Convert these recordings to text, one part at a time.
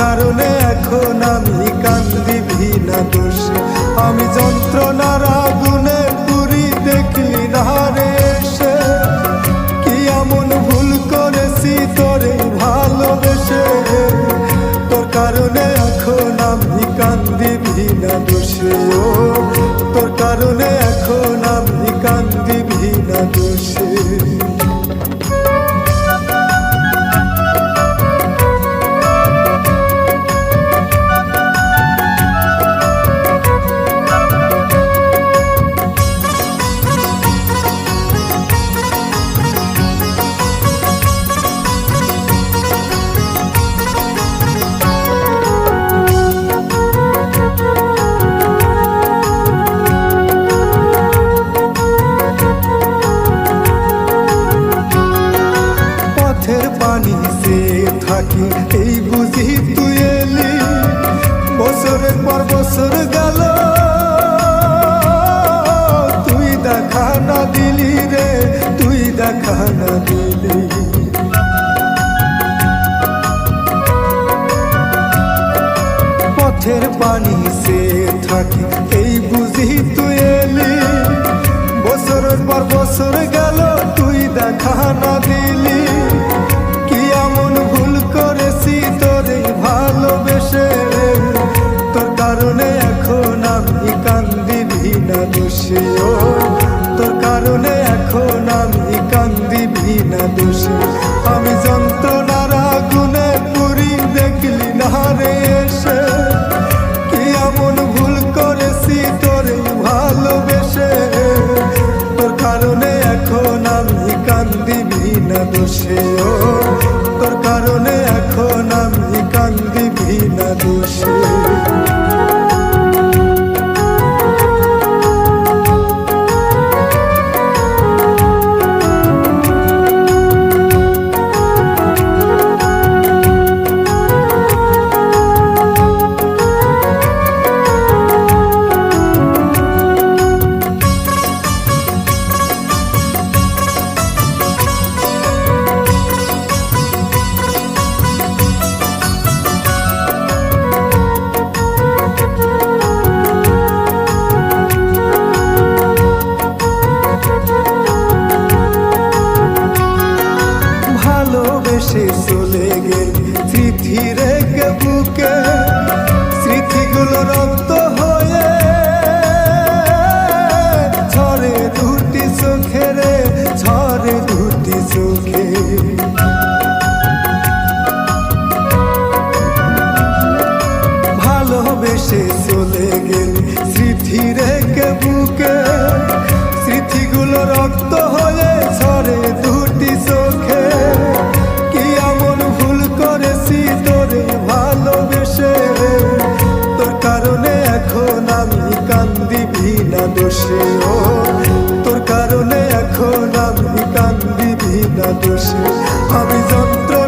কারণে এখন আমি কান্দি ভিনা দোষে। আমি যন্ত্রণার আগুনে পুরি দেখলি না রে এসে। কি এমন ভুল করেছি তোরে ভালোবেসে? তোর কারণে এখন আমি কান্দি ভিনা দোষে। ও তোর কারণে এখন আমি কান্দি ভিনা দোষে। এই বুঝি তুই এলি? বছরের পর বছর গেল। তুই দেখা না দিলি রে, তুই দেখা না দিলি। পথের পানি সে থাকি, এই বুঝি তুই এলি? বছরের পর বছর গেল। ভিনা দোষে ও তোর কারণে ভালোবেসে চলে গেল স্মৃতি রেখে বুকে, স্মৃতিগুলো রক্ত হয়ে ঝরে দুটি চোখে রে, ঝরে দুটি চোখে। ভালোবেসে চলে গেল স্মৃতি রেখে বুকে, স্মৃতিগুলো রক্ত তোর কারণে এখন আমি কান্দি ভিনা দোষে। আমি যন্ত্রণার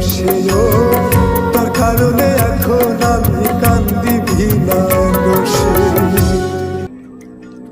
ভিনা তার ও তোর কারণে এখন আমি কান্দি ভিনা